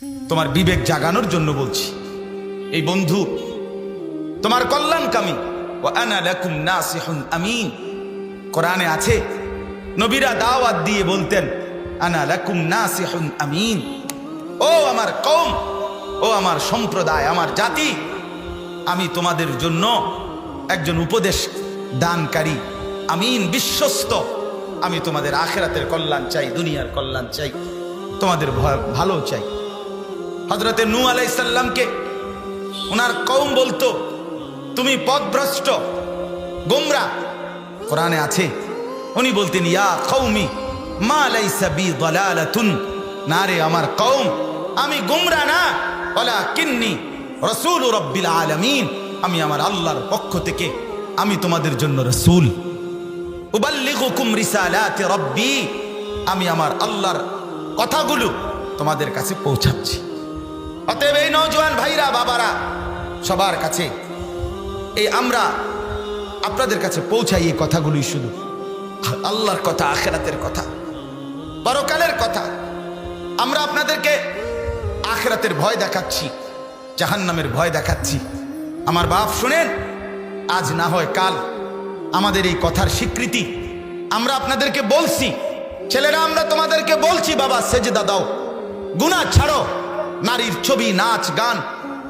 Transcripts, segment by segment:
তোমার বিবেক জাগানোর জন্য বলছি। এই বন্ধু, তোমার কল্যাণকামী ও আনা লাকুম নাসিহুন আমিন। কোরআনে আছে, নবীরা দাওয়াত দিয়ে বলতেন, আনা লাকুম নাসিহুন আমিন। ও আমার কওম, ও আমার সম্প্রদায়, আমার জাতি, আমি তোমাদের জন্য একজন উপদেশ দানকারী, আমিন বিশ্বস্ত। আমি তোমাদের আখেরাতের কল্যাণ চাই, দুনিয়ার কল্যাণ চাই, তোমাদের ভালো চাই। হজরতে নু আলাইসাল্লামকে ওনার কৌম বলতো, তুমি পদভ্রষ্ট গোমরা। কোরআনে আছে, উনি বলতেন, ইয়া কৌমি মা লাইসা বি দালালাতুন। না রে আমার কৌম আমি গুমরা না ওলা কিন্নি রসুল রব্বিল আলামিন। আমি আমার আল্লাহর পক্ষ থেকে, আমি তোমাদের জন্য রসুল। উবাল্লিগুকুম রিসালাতি রব্বি, আমি আমার আল্লাহর কথাগুলো তোমাদের কাছে পৌঁছাচ্ছি। অতএব এই নওজোয়ান ভাইরা, বাবারা, সবার কাছে এই আমরা আপনাদের কাছে পৌঁছাই এই কথাগুলোই শুধু। আল্লাহর কথা, আখেরাতের কথা, পরকালের কথা। আমরা আপনাদেরকে আখেরাতের ভয় দেখাচ্ছি, জাহান্নামের ভয় দেখাচ্ছি। আমার বাপ, শুনেন, আজ না হয় কাল আমাদের এই কথার স্বীকৃতি আমরা আপনাদেরকে বলছি। ছেলেরা, আমরা তোমাদেরকে বলছি, বাবা, সেজদা দাদাও গুণা ছাড়ো। নারীর ছবি, নাচ, গান,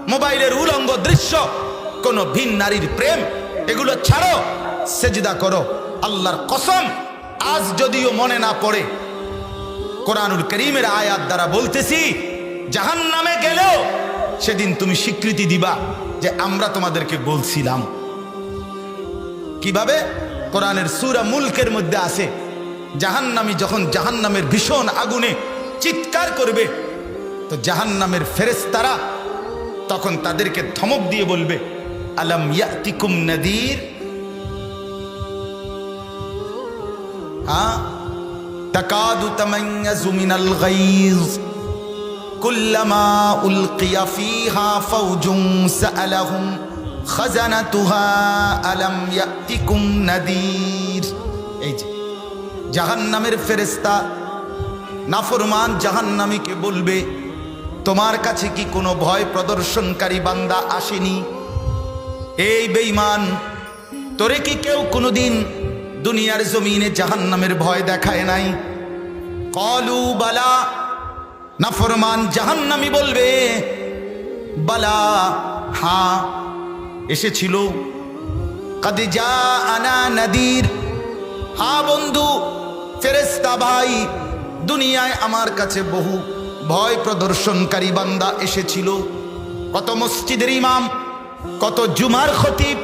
মোবাইলের উলঙ্গ দৃশ্য, কোনো ভিন নারীর প্রেম, এগুলো ছাড়ো, সেজদা করো, আল্লাহর কসম, আজ যদিও মনে না পড়ে। কোরআনুল করিমের আয়াত দ্বারা বলতেছি জাহান নামে গেলেও সেদিন তুমি স্বীকৃতি দিবা যে আমরা তোমাদেরকে বলছিলাম। কীভাবে? কোরআনের সুরা মুলকের মধ্যে আছে, জাহান্নামি যখন জাহান্নামের ভীষণ আগুনে চিৎকার করবে তো জাহান নামের ফেরেস্তারা তখন তাদেরকে ধমক দিয়ে বলবে, আলম ইয়াতিকুম নদীর? হ্যাঁ? তাকাদু তামাইয়াজু মিনাল গাইজ। কুল্লামা উলকিয়া ফিহা ফাউজুন সাআলাহুম খাজানাতুহা আলম ইয়াতিকুম নদীর। এই যে, জাহান্নামের ফেরেশতা নাফরমান জাহান্নামীকে বলবে তোমার কাছে কি কোনো ভয় প্রদর্শনকারী বান্দা আসেনি? এই বেঈমান, তোরে কি কেউ কোনোদিন দুনিয়ার জমিনে জাহান্নামের ভয় দেখায় নাই? কলু বালা, নাফরমান জাহান্নামি বলবে, বালা হ্যাঁ এসেছিল। কাদে যা আনা নদীর হ্যাঁ বন্ধু ফেরেস্তা ভাই, দুনিয়ায় আমার কাছে বহু ভয় প্রদর্শনকারী বান্দা এসেছিল। কত মসজিদের ইমাম, কত জুমার খতিব,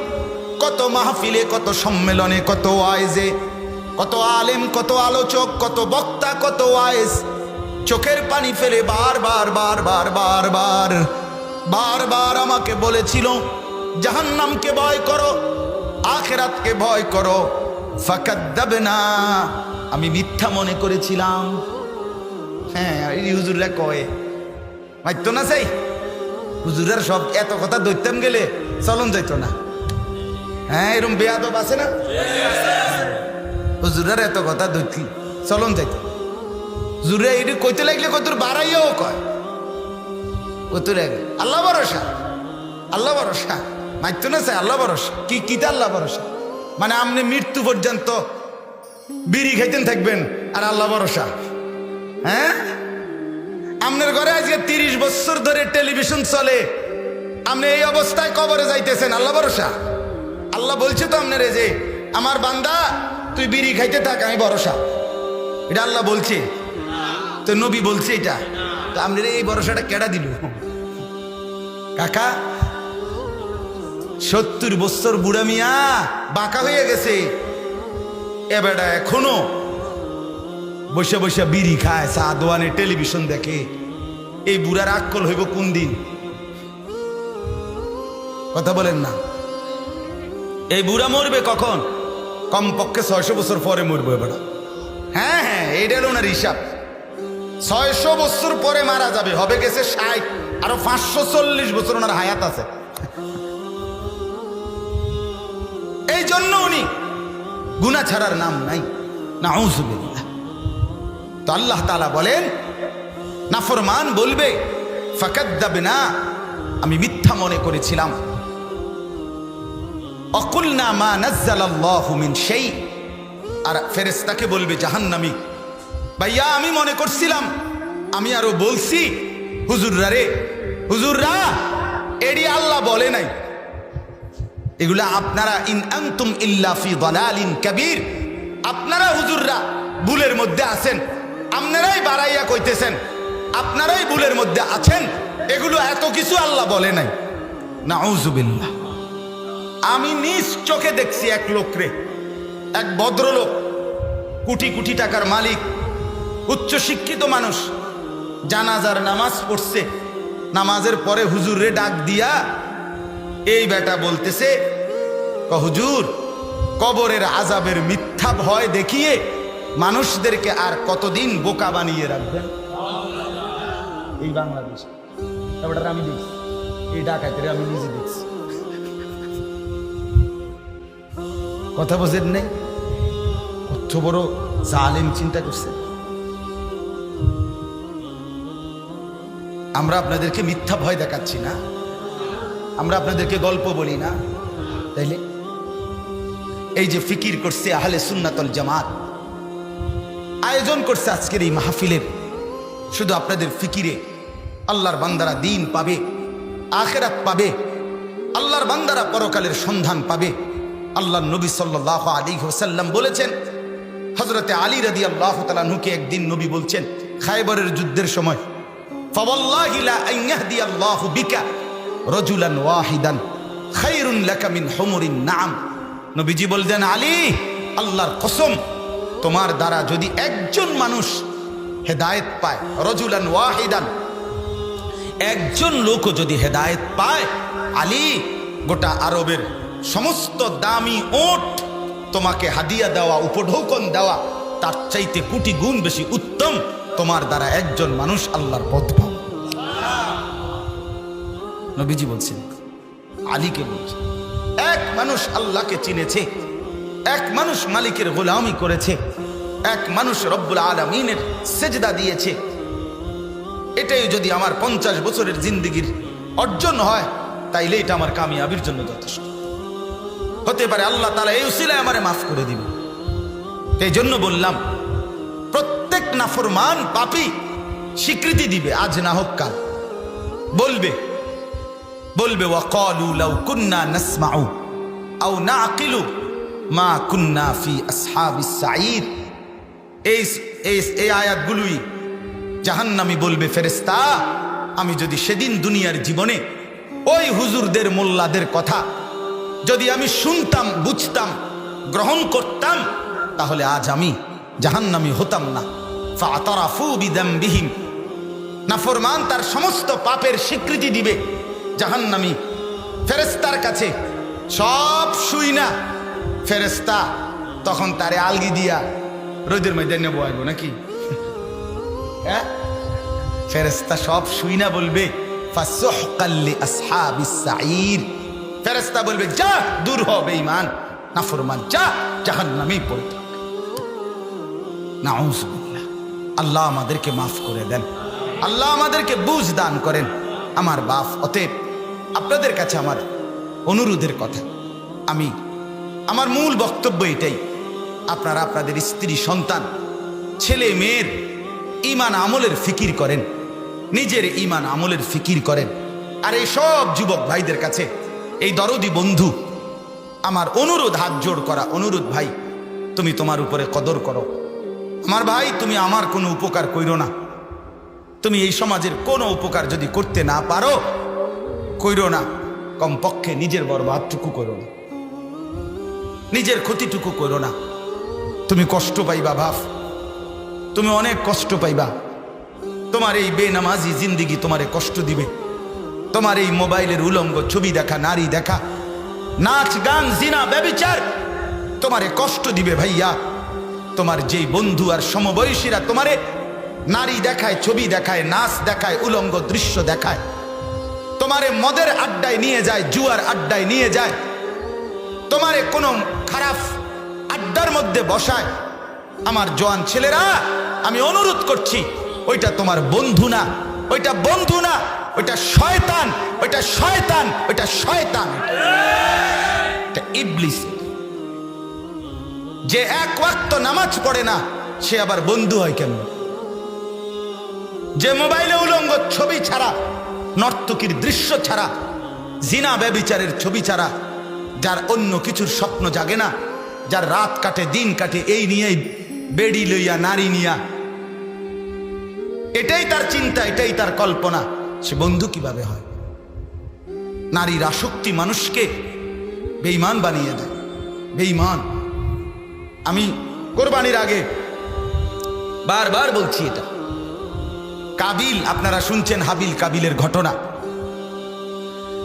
কত মাহফিলে, কত সম্মেলনে, কত ওয়াইজে কত আলেম, কত আলোচক, কত বক্তা, কত ওয়াইজ চোখের পানি ফেলে বারবার বারবার বারবার বারবার আমাকে বলেছিল, জাহান্নামকে ভয় করো, আখেরাতকে ভয় করো। ফাকাত দেবে না আমি মিথ্যা মনে করেছিলাম। হ্যাঁ এই হুজুররা কয়ে মাইতো না সেই হুজুরের সব এত কথা দৈত্যাম গেলে চলন যাইত না। হ্যাঁ এরম বেয়াদব আছে না? হুজুরের এত কথা দৈতি চলন যাইত। হুজুরে এটি কইতে লাগলে কত বাড়াইয়াও কয়। কত লাগে আল্লাহ ভরসা আল্লাহ ভরসা মাইতো না চাই, আল্লাহ ভরসা। কি কিতা আল্লাহ ভরসা? মানে আপনি মৃত্যু পর্যন্ত বিড়ি খাইতেন থাকবেন, আর আল্লাহ ভরসা। হ্যাঁ? আপনার ঘরে আজকে তিরিশ বছর ধরে টেলিভিশন চলে। আপনি এই অবস্থায় কবরে যাইতেছেন, আল্লাহ ভরসা? আল্লাহ বলছে তো আপনার যে, আমার বান্দা, তুই বিড়ি খাইতে থাক, আমি ভরসা। এটা আল্লাহ বলছে। তো নবী বলছে এটা। তো আপনার এই ভরসাটা কেডা দিল? কাকা, সত্তর বছর বুড়া মিয়া বাঁকা হয়ে গেছে। এ এখনও বসে বসে বিড়ি খায়, চা দোয়ানে, টেলিভিশন দেখে। এই বুড়ার আক্কল হইব কোন দিন? কথা বলেন না। এই বুড়া মরবে কখন? কমপক্ষে ছয়শো বছর পরে মরবে এবার হ্যাঁ হ্যাঁ এইটা ওনার হিসাব। ছয়শো বছর পরে মারা যাবে, হবে গেছে ষাট, আরও পাঁচশো চল্লিশ বছর ওনার হায়াত আছে। এই জন্য উনি গুনা ছাড়ার নাম নাই। না তো আল্লাহ তালা বলেন, নাফরমান বলবে ফাকাদ্দাবে না আমি মিথ্যা মনে করেছিলাম। অকুলনা মা নাজ্জালাল্লাহু মিন সেই আর ফেরেশতাকে বলবে, জাহান্নামী। ভাইয়া, আমি মনে করছিলাম, আমি আরও বলছি, হুজুররা রে, হুজুররা, এডি আল্লাহ বলে নাই। এগুলা আপনারা ইন আনতুম ইল্লা ফি দালালিন কাবীর। আপনারা হুজুররা ভুলের মধ্যে আছেন। আপনারাই বাড়াইয়া কইতেছেন, আপনারাই ভুলের মধ্যে আছেন, এগুলো এত কিছু আল্লাহ বলে নাই। নাউজুবিল্লাহ। আমি নিজ চোখে দেখছি এক লোকরে এক ভদ্রলোক, কোটি কোটি টাকার মালিক, উচ্চ শিক্ষিত মানুষ, জানাজার নামাজ পড়ছে, নামাজের পরে হুজুরে ডাক দিয়া এই বেটা বলতেছে "ক হুজুর কবরের আজাবের মিথ্যা ভয় দেখিয়ে মানুষদেরকে আর কতদিন বোকা বানিয়ে রাখবেন এই বাংলাদেশ। এবারটা আমি দেখছি। এই ডাকাতের আমি নিজে দেখছি। কথা বোঝেন নেই? কত বড় জালেম চিন্তা করছে। আমরা আপনাদেরকে মিথ্যা ভয় দেখাচ্ছি না। আমরা আপনাদেরকে গল্প বলি না। তাইলে? এই যে ফিকির করছে আহলে সুন্নাতল জামাত আয়োজন করছে আজকের এই মাহফিলের শুধু আপনাদের ফিকিরে আল্লাহর বান্দারা দিন পাবে, আখেরাত পাবে, আল্লাহর বান্দারা পরকালের সন্ধান পাবে। আল্লাহ নবী সাল্লাহ আলী হোসাল্লাম বলেছেন হজরতে আলী রাদি আল্লাহ তালুকে একদিন নবী বলছেন খাইবরের যুদ্ধের সময় নবীজি বলছেন আলী, আল্লাহর কসম তোমার দ্বারা যদি একজন মানুষ হেদায়েত পায় রজুলান ওয়াহিদান একজন লোকও যদি হেদায়েত পায় আলী গোটা আরবের সমস্ত দামি ওট তোমাকে হাদিয়া দেওয়া উপঢৌকন দেওয়া তার চাইতে কোটি গুণ বেশি উত্তম তোমার দ্বারা একজন মানুষ আল্লাহর পথ পাবে। নবীজি বলছেন আলীকে বলছেন এক মানুষ আল্লাহকে চিনেছে এক মানুষ মালিকের গোলামি করেছে। এক মানুষ রব্বুল আলমিনের সেজদা দিয়েছে। এটাই যদি আমার পঞ্চাশ বছরের জিন্দিগির অর্জন হয়, তাইলে এটা আমার কামিয়াবির জন্য যথেষ্ট। হতে পারে আল্লাহ তালা এই উসিলায় আমারে মাফ করে দিবে এই জন্য বললাম, প্রত্যেক নাফরমান পাপি স্বীকৃতি দিবে, আজ না হোক কাল। বলবে বলবে ওয়াকালু লাউ কুন্না নাসমাউ আও নাকিলু মা কুন্না ফি আসহাবিস সাঈদ। এই এই আয়াতগুলোই জাহান্নামি বলবে ফেরেস্তা আমি যদি সেদিন দুনিয়ার জীবনে ওই হুজুরদের, মোল্লাদের কথা যদি আমি শুনতাম, বুঝতাম, গ্রহণ করতাম, তাহলে আজ আমি জাহান্নামি হতাম না। ফাতারাফু তার সমস্ত পাপের স্বীকৃতি দিবে। জাহান্নামি ফেরেস্তার কাছে সব শুই না। ফেরেস্তা তখন তারে আলগি দিয়া রোদের মধ্যে নেব বয়াইব নাকি? হ্যাঁ? ফেরেস্তা সব শুই না বলবে ফেরেস্তা বলবে, যা, দূর হবে ইমান নাফরমান, যা, জাহান্নামেই পড়ে থাক। আল্লাহ আমাদেরকে মাফ করে দেন। আল্লাহ আমাদেরকে বুঝ দান করেন। আমার বাপ, অতএব আপনাদের কাছে আমার অনুরোধের কথা। আমি আমার মূল বক্তব্য এটাই। আপনারা আপনাদের স্ত্রী, সন্তান, ছেলে, মেয়ের ইমান আমলের ফিকির করেন। নিজের ইমান আমলের ফিকির করেন। আর এই সব যুবক ভাইদের কাছে এই দরদি বন্ধু, আমার অনুরোধ হাত জোড় করা অনুরোধ ভাই, তুমি তোমার উপরে কদর করো। আমার ভাই, তুমি আমার কোনো উপকার কইরো না। তুমি এই সমাজের কোনো উপকার যদি করতে না পারো, কইরো না। কমপক্ষে নিজের বরবাদটুকু করো। না নিজের ক্ষতিটুকু করো না। তুমি কষ্ট পাইবা ভাব তুমি অনেক কষ্ট পাইবা। তোমার এই বেনামাজি জিন্দিগি তোমারে কষ্ট দিবে। তোমার এই মোবাইলের উলঙ্গ ছবি দেখা, নারী দেখা, নাচ, গান, জিনা, ব্যবিচার তোমারে কষ্ট দিবে ভাইয়া। তোমার যেই বন্ধু আর সমবয়সীরা তোমারে নারী দেখায়, ছবি দেখায়, নাচ দেখায়, উলঙ্গ দৃশ্য দেখায়, তোমারে মদের আড্ডায় নিয়ে যায়, জুয়ার আড্ডায় নিয়ে যায়, তোমারে কোনো খারাপ আড্ডার মধ্যে বসায়। আমার জোয়ান ছেলেরা, আমি অনুরোধ করছি, ওইটা তোমার বন্ধু না, ওইটা বন্ধু না, ওইটা শয়তান ওইটা শয়তান ওইটা শয়তান। ইবলিস। যে এক ওয়াক্ত নামাজ পড়ে না, সে আবার বন্ধু হয় কেন যে মোবাইলে উলঙ্গ ছবি ছাড়া, নর্তকীর দৃশ্য ছাড়া, জিনা ব্যবিচারের ছবি ছাড়া যার অন্য কিছুর স্বপ্ন জাগে না, যার রাত কাটে, দিন কাটে, এই নিয়েই বেড়ি লইয়া, নারী নিয়া। এটাই তার চিন্তা, এটাই তার কল্পনা। সে বন্ধু কীভাবে হয়? নারীর আসক্তি মানুষকে বেইমান বানিয়ে দেয় বেইমান আমি কোরবানির আগে বারবার বলছি এটা। কাবিল, আপনারা শুনছেন হাবিল কাবিলের ঘটনা।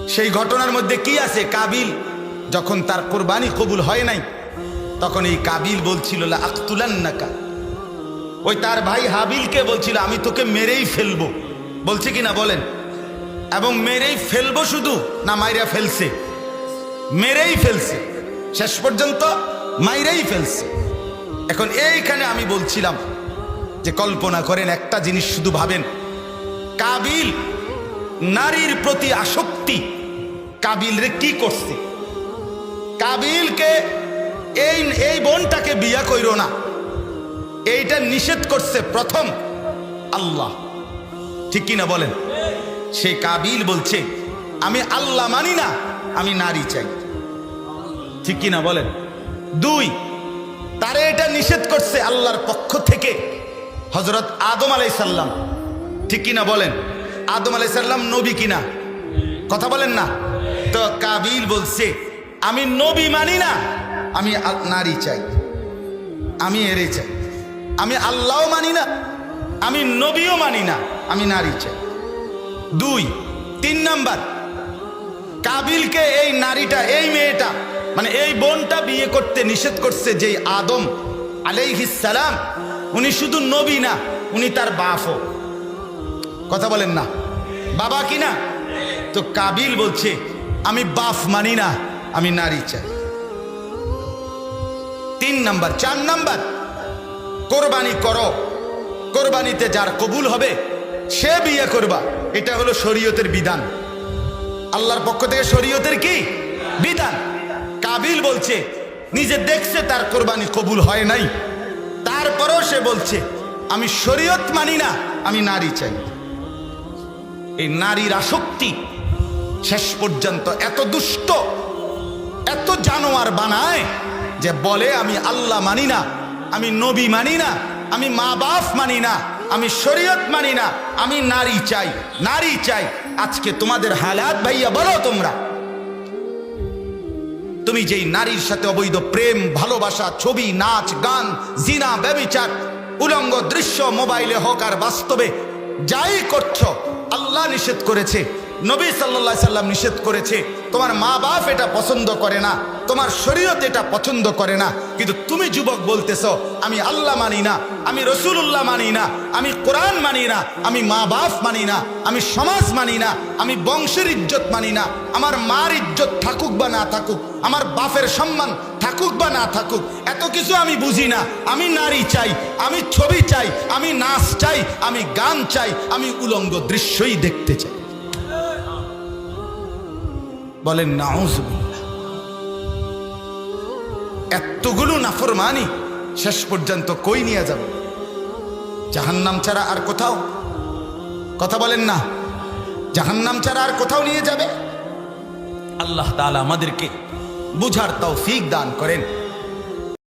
সেই ঘটনার মধ্যে কি আছে? কাবিল যখন তার কোরবানি কবুল হয় নাই, তখন এই কাবিল বলছিল আখতুলান্নাকা ওই তার ভাই হাবিলকে বলছিল, আমি তোকে মেরেই ফেলব। বলছে কি না বলেন? এবং মেরেই ফেলব শুধু, না মাইরা ফেলছে। মেরেই ফেলছে। শেষ পর্যন্ত মাইরাই ফেলছে। এখন এইখানে আমি বলছিলাম যে, কল্পনা করেন একটা জিনিস শুধু ভাবেন। কাবিল নারীর প্রতি আসক্তি। কাবিল রে কি করছে? কাবিলকে এই এই বোনটাকে বিয়া কইরো না। এইটা নিষেধ করছে প্রথম আল্লাহ। ঠিক কিনা বলেন? সে কাবিল বলছে, আমি আল্লাহ মানি না, আমি নারী চাই। ঠিক কিনা বলেন? দুই, তারে এটা নিষেধ করছে আল্লাহর পক্ষ থেকে হজরত আদম আলাই সাল্লাম ঠিক কিনা বলেন? আদম আলাই সাল্লাম নবী কিনা? কথা বলেন না? তো কাবিল বলছে আমি নবী মানি না। আমি নারী চাই। আমি এরে চাই। আমি আল্লাহও মানি না। আমি নবীও মানি না। আমি নারী চাই। দুই তিন নাম্বার। কাবিলকে এই নারীটা এই মেয়েটা মানে এই বোনটা বিয়ে করতে নিষেধ করছে যে আদম আলাইহিস সালাম উনি শুধু নবী না উনি তার বাপও। কথা বলেন না। বাবা কি না? তো কাবিল বলছে আমি বাপ মানি না। আমি নারী চাই। তিন নাম্বার, চার নাম্বার। কোরবানি করো। কোরবানিতে যার কবুল হবে, সে বিয়ে করবা। এটা হলো শরীয়তের বিধান। আল্লাহর পক্ষ থেকে শরীয়তের কি? বিধান। কাবিল বলছে, নিজে দেখছে তার কোরবানি কবুল হয় নাই। তারপরও সে বলছে, আমি শরীয়ত মানি না, আমি নারী চাই। এই নারীর আসক্তি শেষ পর্যন্ত এত দুষ্ট এত জানোয়ার বানায় যে বলে, আমি আল্লাহ মানি না, আমি নবী মানি না, আমি মা বাপ মানি না, আমি শরীয়ত মানি না, আমি নারী চাই নারী চাই, আজকে তোমাদের হালাত ভাইয়া বলো তোমরা। তুমি যেই নারীর সাথে অবৈধ প্রেম, ভালোবাসা, ছবি, নাচ, গান, জিনা, ব্যবিচার, উলঙ্গ দৃশ্য, মোবাইলে হোক আর বাস্তবে যাই করছ, আল্লাহ নিষেধ করেছে। নবী সাল্লাহ সাল্লাম নিষেধ করেছে, তোমার মা বাপ এটা পছন্দ করে না, তোমার শরীয়ত এটা পছন্দ করে না, কিন্তু তুমি যুবক বলতেছ, আমি আল্লাহ মানি না, আমি রসুল্লাহ মানি না, আমি কোরআন মানি না, আমি মা বাপ মানি না, আমি সমাজ মানি না, আমি বংশের ইজ্জত মানি না, আমার মার ইজ্জত থাকুক বা না থাকুক, আমার বাপের সম্মান থাকুক বা না থাকুক, এত কিছু আমি বুঝি না, আমি নারী চাই, আমি ছবি চাই, আমি নাচ চাই, আমি গান চাই, আমি উলঙ্গ দৃশ্যই দেখতে চাই। বলেন নাউজ এতগুলো নাফরমানি শেষ পর্যন্ত কই নিয়ে যাবে? জাহান্নাম ছাড়া আর কোথাও? কথা বলেন না, জাহান্নাম ছাড়া আর কোথাও নিয়ে যাবে? আল্লাহ তালা আমাদেরকে বুঝার তৌফিক দান করেন।